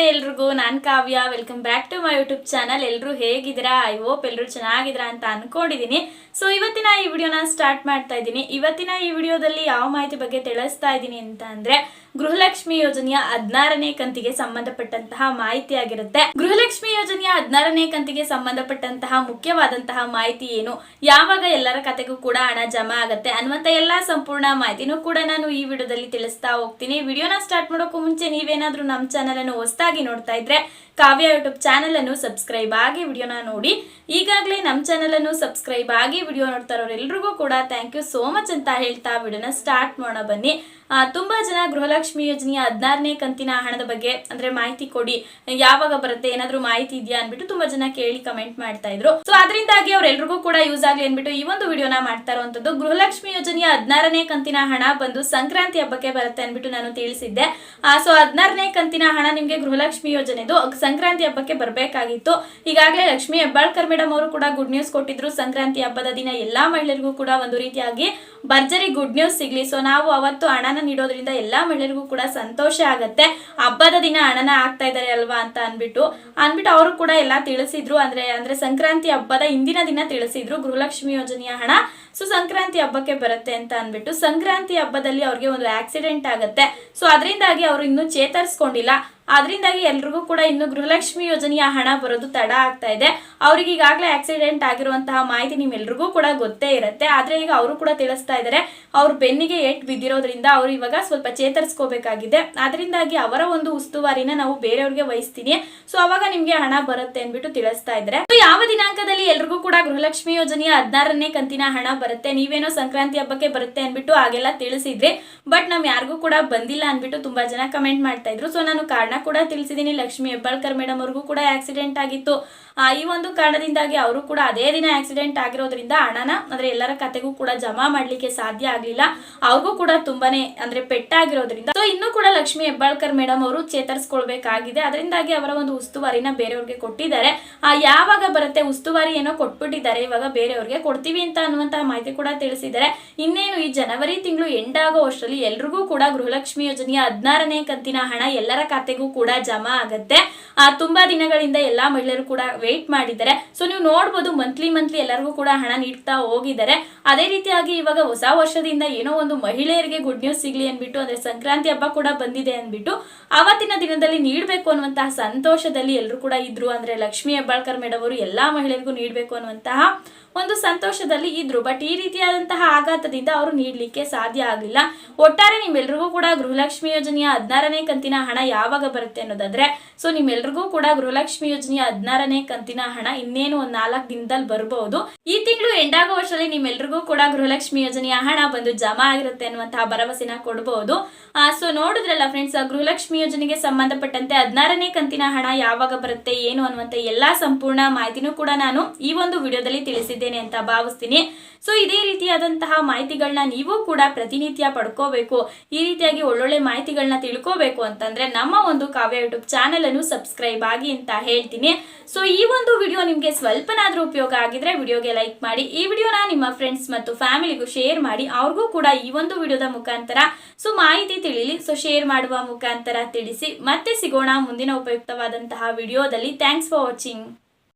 ನಮಸ್ತೆ ಎಲ್ರಿಗೂ, ನಾನು Kavya. Welcome back to my YouTube channel ಎಲ್ಲರೂ ಹೇಗಿದ್ದೀರಾ? ಐ ಹೋಪ್ ಎಲ್ಲರೂ ಚೆನ್ನಾಗಿದ್ದೀರಾ ಅಂತ ಅನ್ಕೊಂಡಿದೀನಿ. ಸೊ ಇವತ್ತಿನ ಈ ವಿಡಿಯೋನ ಸ್ಟಾರ್ಟ್ ಮಾಡ್ತಾ ಇದ್ದೀನಿ. ಇವತ್ತಿನ ಈ ವಿಡಿಯೋದಲ್ಲಿ ಯಾವ ಮಾಹಿತಿ ಬಗ್ಗೆ ತಿಳಿಸ್ತಾ ಇದ್ದೀನಿ ಅಂತ ಅಂದ್ರೆ, ಗೃಹಲಕ್ಷ್ಮಿ ಯೋಜನೆಯ ಹದಿನಾರನೇ ಕಂತಿಗೆ ಸಂಬಂಧಪಟ್ಟಂತಹ ಮಾಹಿತಿ ಆಗಿರುತ್ತೆ. ಗೃಹಲಕ್ಷ್ಮಿ ಯೋಜನೆಯ ಹದಿನಾರನೇ ಕಂತಿಗೆ ಸಂಬಂಧಪಟ್ಟಂತಹ ಮುಖ್ಯವಾದಂತಹ ಮಾಹಿತಿ ಏನು? ಯಾವಾಗ ಎಲ್ಲರ ಕತೆಗೂ ಕೂಡ ಹಣ ಜಮಾ ಆಗುತ್ತೆ ಅನ್ನುವಂತ ಎಲ್ಲಾ ಸಂಪೂರ್ಣ ಮಾಹಿತಿನೂ ಕೂಡ ನಾನು ಈ ವಿಡಿಯೋದಲ್ಲಿ ತಿಳಿಸ್ತಾ ಹೋಗ್ತೀನಿ. ವಿಡಿಯೋನ ಸ್ಟಾರ್ಟ್ ಮಾಡೋಕ್ಕೂ ಮುಂಚೆ ನೀವೇನಾದ್ರೂ ನಮ್ಮ ಚಾನಲ್ ಅನ್ನು ಹೊಸದಾಗಿ ನೋಡ್ತಾ ಇದ್ರೆ ಕಾವ್ಯ ಯೂಟ್ಯೂಬ್ ಚಾನಲನ್ನು ಸಬ್ಸ್ಕ್ರೈಬ್ ಆಗಿ ವಿಡಿಯೋನ ನೋಡಿ. ಈಗಾಗಲೇ ನಮ್ಮ ಚಾನೆಲ್ ಅನ್ನು ಸಬ್ಸ್ಕ್ರೈಬ್ ಆಗಿ ವಿಡಿಯೋ ನೋಡ್ತಾ ಇರೋರೆಲ್ರಿಗೂ ಕೂಡ ಥ್ಯಾಂಕ್ ಯು ಸೋ ಮಚ್ ಅಂತ ಹೇಳ್ತಾ ವಿಡಿಯೋನ ಸ್ಟಾರ್ಟ್ ಮಾಡೋಣ ಬನ್ನಿ. ತುಂಬ ಜನ ಗೃಹಲಕ್ಷ್ಮಿ ಯೋಜನೆಯ ಹದಿನಾರನೇ ಕಂತಿನ ಹಣದ ಬಗ್ಗೆ ಅಂದ್ರೆ ಮಾಹಿತಿ ಕೊಡಿ. ಯಾವಾಗ ಬರುತ್ತೆ? ಏನಾದರೂ ಮಾಹಿತಿ ಇದೆಯಾ ಅಂದ್ಬಿಟ್ಟು ತುಂಬಾ ಜನ ಕೇಳಿ ಕಮೆಂಟ್ ಮಾಡ್ತಾ ಇದ್ರು. ಸೊ ಅದರಿಂದಾಗಿ ಅವ್ರೆಲ್ರಿಗೂ ಕೂಡ ಯೂಸ್ ಆಗಲಿ ಅಂದ್ಬಿಟ್ಟು ಈ ಒಂದು ವಿಡಿಯೋನ ಮಾಡ್ತಾ ಇರುವಂತದ್ದು ಗೃಹಲಕ್ಷ್ಮಿ ಯೋಜನೆಯ ಹದಿನಾರನೇ ಕಂತಿನ ಹಣ ಬಂದು ಸಂಕ್ರಾಂತಿ ಹಬ್ಬಕ್ಕೆ ಬರುತ್ತೆ ಅಂದ್ಬಿಟ್ಟು ನಾನು ತಿಳಿಸಿದ್ದೆ. ಸೊ ಹದಿನಾರನೇ ಕಂತಿನ ಹಣ ನಿಮ್ಗೆ ಗೃಹಲಕ್ಷ್ಮಿ ಯೋಜನೆದು ಸಂಕ್ರಾಂತಿ ಹಬ್ಬಕ್ಕೆ ಬರಬೇಕಾಗಿತ್ತು. ಈಗಾಗಲೇ ಲಕ್ಷ್ಮಿ ಹೆಬ್ಬಾಳ್ಕರ್ ಮೇಡಮ್ ಅವರು ಕೂಡ ಗುಡ್ ನ್ಯೂಸ್ ಕೊಟ್ಟಿದ್ರು. ಸಂಕ್ರಾಂತಿ ಹಬ್ಬದ ದಿನ ಎಲ್ಲಾ ಮಹಿಳೆಯರಿಗೂ ಕೂಡ ಒಂದು ರೀತಿಯಾಗಿ ಭರ್ಜರಿ ಗುಡ್ ನ್ಯೂಸ್ ಸಿಗ್ಲಿ. ಸೊ ನಾವು ಅವತ್ತು ಹಣನ ನೀಡೋದ್ರಿಂದ ಎಲ್ಲಾ ಮಹಿಳೆಯರಿಗೂ ಕೂಡ ಸಂತೋಷ ಆಗತ್ತೆ. ಹಬ್ಬದ ದಿನ ಹಣನ ಆಗ್ತಾ ಇದ್ದಾರೆ ಅಲ್ವಾ ಅಂತ ಅನ್ಬಿಟ್ಟು ಅನ್ಬಿಟ್ಟು ಅವರು ಕೂಡ ಎಲ್ಲ ತಿಳಿಸಿದ್ರು. ಅಂದ್ರೆ ಅಂದ್ರೆ ಸಂಕ್ರಾಂತಿ ಹಬ್ಬದ ಹಿಂದಿನ ದಿನ ತಿಳಿಸಿದ್ರು. ಗೃಹಲಕ್ಷ್ಮಿ ಯೋಜನೆಯ ಹಣ. ಸೊ ಸಂಕ್ರಾಂತಿ ಹಬ್ಬಕ್ಕೆ ಬರುತ್ತೆ ಅಂತ ಅನ್ಬಿಟ್ಟು ಸಂಕ್ರಾಂತಿ ಹಬ್ಬದಲ್ಲಿ ಅವ್ರಿಗೆ ಒಂದು ಆಕ್ಸಿಡೆಂಟ್ ಆಗುತ್ತೆ. ಸೊ ಅದರಿಂದಾಗಿ ಅವರು ಇನ್ನೂ ಚೇತರಿಸ್ಕೊಂಡಿಲ್ಲ. ಅದರಿಂದಾಗಿ ಎಲ್ರಿಗೂ ಕೂಡ ಇನ್ನು ಗೃಹಲಕ್ಷ್ಮಿ ಯೋಜನೆಯ ಹಣ ಬರೋದು ತಡ ಆಗ್ತಾ ಇದೆ. ಅವ್ರಿಗೆ ಈಗಾಗಲೇ ಆಕ್ಸಿಡೆಂಟ್ ಆಗಿರುವಂತಹ ಮಾಹಿತಿ ನಿಮ್ಮೆಲ್ರಿಗೂ ಕೂಡ ಗೊತ್ತೇ ಇರುತ್ತೆ. ಆದ್ರೆ ಈಗ ಅವರು ಕೂಡ ತಿಳಿಸ್ತಾ ಇದ್ದಾರೆ ಅವ್ರ ಬೆನ್ನಿಗೆ ಏಟ್ ಬಿದ್ದಿರೋದ್ರಿಂದ ಅವ್ರು ಇವಾಗ ಸ್ವಲ್ಪ ಚೇತರಿಸ್ಕೋಬೇಕಾಗಿದೆ. ಅದರಿಂದಾಗಿ ಅವರ ಒಂದು ಉಸ್ತುವಾರಿನ ನಾವು ಬೇರೆಯವ್ರಿಗೆ ವಹಿಸ್ತೀನಿ. ಸೊ ಅವಾಗ ನಿಮ್ಗೆ ಹಣ ಬರುತ್ತೆ ಅಂದ್ಬಿಟ್ಟು ತಿಳಿಸ್ತಾ ಇದ್ದಾರೆ ಯಾವ ದಿನಾಂಕದಲ್ಲಿ ಎಲ್ರಿಗೂ ಕೂಡ ಗೃಹಲಕ್ಷ್ಮಿ ಯೋಜನೆಯ ಹದಿನಾರನೇ ಕಂತಿನ ಹಣ ಬರುತ್ತೆ, ನೀವೇನೋ ಸಂಕ್ರಾಂತಿ ಹಬ್ಬಕ್ಕೆ ಬರುತ್ತೆ ಅನ್ಬಿಟ್ಟು ಹಾಗೆಲ್ಲ ತಿಳಿಸಿದ್ರಿ. ಬಟ್ ನಮ್ ಯಾರಿಗೂ ಕೂಡ ಬಂದಿಲ್ಲ ಅನ್ಬಿಟ್ಟು ತುಂಬಾ ಜನ ಕಮೆಂಟ್ ಮಾಡ್ತಾ ಇದ್ರು. ಸೊ ನಾನು ಕಾರಣ ಕೂಡ ತಿಳಿಸಿದ್ದೀನಿ ಲಕ್ಷ್ಮಿ ಹೆಬ್ಬಾಳ್ಕರ್ ಮೇಡಮ್ ಅವ್ರಿಗೂ ಕೂಡ ಆಕ್ಸಿಡೆಂಟ್ ಆಗಿತ್ತು. ಈ ಒಂದು ಕಾರಣದಿಂದಾಗಿ ಅವರು ಕೂಡ ಅದೇ ದಿನ ಆಕ್ಸಿಡೆಂಟ್ ಆಗಿರೋದ್ರಿಂದ ಹಣನ, ಅಂದ್ರೆ ಎಲ್ಲರ ಕತೆಗೂ ಕೂಡ ಜಮಾ ಮಾಡ್ಲಿಕ್ಕೆ ಸಾಧ್ಯ ಆಗ್ಲಿಲ್ಲ. ಅವ್ರಿಗೂ ಕೂಡ ತುಂಬಾನೇ, ಅಂದ್ರೆ ಪೆಟ್ಟಾಗಿರೋದ್ರಿಂದ ಸೊ ಇನ್ನು ಕೂಡ ಲಕ್ಷ್ಮಿ ಹೆಬ್ಬಾಳ್ಕರ್ ಮೇಡಮ್ ಅವರು ಚೇತರಿಸ್ಕೊಳ್ಬೇಕಾಗಿದೆ. ಅದರಿಂದಾಗಿ ಅವರ ಒಂದು ಉಸ್ತುವಾರಿನ ಬೇರೆಯವ್ರಿಗೆ ಕೊಟ್ಟಿದ್ದಾರೆ. ಆ, ಯಾವಾಗ ಬರುತ್ತೆ ಉಸ್ತುವಾರಿ ಏನೋ ಕೊಟ್ಬಿಟ್ಟಿದ್ದಾರೆ, ಇವಾಗ ಬೇರೆಯವ್ರಿಗೆ ಕೊಡ್ತೀವಿ ಅಂತ ಅನ್ನುವಂತಹ ಮಾಹಿತಿ ಕೂಡ ತಿಳಿಸಿದ್ದಾರೆ. ಇನ್ನೇನು, ಈ ಜನವರಿ ತಿಂಗಳು ಎಂಡ್ ಆಗೋ ಅಷ್ಟರಲ್ಲಿ ಎಲ್ರಿಗೂ ಕೂಡ ಗೃಹಲಕ್ಷ್ಮಿ ಯೋಜನೆಯ ಹದಿನಾರನೇ ಕಂತಿನ ಹಣ ಎಲ್ಲರ ಖಾತೆಗೂ ಕೂಡ ಜಮಾ ಆಗತ್ತೆ. ಆ, ತುಂಬಾ ದಿನಗಳಿಂದ ಎಲ್ಲಾ ಮಹಿಳೆಯರು ಕೂಡ ವೇಟ್ ಮಾಡಿದ್ದಾರೆ. ಸೊ ನೀವು ನೋಡ್ಬೋದು ಮಂತ್ಲಿ ಮಂತ್ಲಿ ಎಲ್ಲರಿಗೂ ಕೂಡ ಹಣ ನೀಡ್ತಾ ಹೋಗಿದ್ದಾರೆ. ಅದೇ ರೀತಿಯಾಗಿ ಇವಾಗ ಹೊಸ ವರ್ಷದಿಂದ ಏನೋ ಒಂದು ಮಹಿಳೆಯರಿಗೆ ಗುಡ್ ನ್ಯೂಸ್ ಸಿಗ್ಲಿ ಅನ್ಬಿಟ್ಟು ಅಂದ್ರೆ ಸಂಕ್ರಾಂತಿ ಹಬ್ಬ ಕೂಡ ಬಂದಿದೆ ಅಂದ್ಬಿಟ್ಟು ಅವತ್ತಿನ ದಿನದಲ್ಲಿ ನೀಡಬೇಕು ಅನ್ನುವಂತಹ ಸಂತೋಷದಲ್ಲಿ ಎಲ್ಲರೂ ಕೂಡ ಇದ್ರು ಅಂದ್ರೆ ಲಕ್ಷ್ಮಿ ಹೆಬ್ಬಾಳ್ಕರ್ ಮೇಡಮ್ ಅವರು ಎಲ್ಲಾ ಮಹಿಳೆಯರಿಗೂ ನೀಡಬೇಕು ಅನ್ನುವಂತಹ ಒಂದು ಸಂತೋಷದಲ್ಲಿ ಇದ್ರು. ಬಟ್ ಈ ರೀತಿಯಾದಂತಹ ಆಘಾತದಿಂದ ಅವರು ನೀಡಲಿಕ್ಕೆ ಸಾಧ್ಯ ಆಗಲಿಲ್ಲ. ಒಟ್ಟಾರೆ ನಿಮ್ಮೆಲ್ರಿಗೂ ಕೂಡ ಗೃಹಲಕ್ಷ್ಮಿ ಯೋಜನೆಯ ಹದಿನಾರನೇ ಕಂತಿನ ಹಣ ಯಾವಾಗ ಬರುತ್ತೆ ಅನ್ನೋದಾದ್ರೆ ಸೊ ನಿಮ್ಮೆಲ್ರಿಗೂ ಕೂಡ ಗೃಹಲಕ್ಷ್ಮಿ ಯೋಜನೆಯ ಹದಿನಾರನೇ ಕಂತಿನ ಹಣ ಇನ್ನೇನು ಒಂದ್ ನಾಲ್ಕು ದಿನದಲ್ಲಿ ಬರಬಹುದು ಈ ತಿಂಗಳು ಎಂಡಾಗೋ ವರ್ಷದಲ್ಲಿ ನಿಮ್ಮೆಲ್ರಿಗೂ ಕೂಡ ಗೃಹಲಕ್ಷ್ಮಿ ಯೋಜನೆಯ ಹಣ ಬಂದು ಜಮಾ ಆಗಿರುತ್ತೆ ಅನ್ನುವಂತಹ ಭರವಸೆನ ಕೊಡಬಹುದು ಸೊ ನೋಡಿದ್ರಲ್ಲ ಫ್ರೆಂಡ್ಸ್ ಗೃಹಲಕ್ಷ್ಮಿ ಯೋಜನೆಗೆ ಸಂಬಂಧಪಟ್ಟಂತೆ ಹದಿನಾರನೇ ಕಂತಿನ ಹಣ ಯಾವಾಗ ಬರುತ್ತೆ, ಏನು ಅನ್ನುವಂತ ಎಲ್ಲಾ ಸಂಪೂರ್ಣ ಮಾಹಿತಿನೂ ಕೂಡ ನಾನು ಈ ಒಂದು ವಿಡಿಯೋದಲ್ಲಿ ತಿಳಿಸಿದ್ದೇನೆ ಅಂತ ಭಾವಿಸ್ತೀನಿ. ಸೊ ಇದೇ ರೀತಿಯಾದಂತಹ ಮಾಹಿತಿಗಳನ್ನ ನೀವು ಕೂಡ ಪ್ರತಿನಿತ್ಯ ಪಡ್ಕೋಬೇಕು. ಈ ರೀತಿಯಾಗಿ ಒಳ್ಳೊಳ್ಳೆ ಮಾಹಿತಿಗಳನ್ನ ತಿಳ್ಕೋಬೇಕು ಅಂತಂದ್ರೆ ನಮ್ಮ ಒಂದು ಕಾವ್ಯ ಯೂಟ್ಯೂಬ್ ಚಾನೆಲ್ ಅನ್ನು ಸಬ್ಸ್ಕ್ರೈಬ್ ಆಗಿ ಅಂತ ಹೇಳ್ತೀನಿ. ಸೊ ಈ ಒಂದು ವಿಡಿಯೋ ನಿಮಗೆ ಸ್ವಲ್ಪನಾದ್ರೂ ಉಪಯೋಗ ಆಗಿದ್ರೆ ವಿಡಿಯೋಗೆ ಲೈಕ್ ಮಾಡಿ, ಈ ವಿಡಿಯೋನ ನಿಮ್ಮ ಫ್ರೆಂಡ್ಸ್ ಮತ್ತು ಫ್ಯಾಮಿಲಿಗೂ ಶೇರ್ ಮಾಡಿ, ಅವ್ರಿಗೂ ಕೂಡ ಈ ಒಂದು ವಿಡಿಯೋದ ಮುಖಾಂತರ ಸೊ, ಮಾಹಿತಿ ತಿಳಿಲಿ. ಸೊ ಶೇರ್ ಮಾಡುವ ಮುಖಾಂತರ ತಿಳಿಸಿ. ಮತ್ತೆ ಸಿಗೋಣ ಮುಂದಿನ ಉಪಯುಕ್ತವಾದಂತಹ ವಿಡಿಯೋದಲ್ಲಿ. Thanks for watching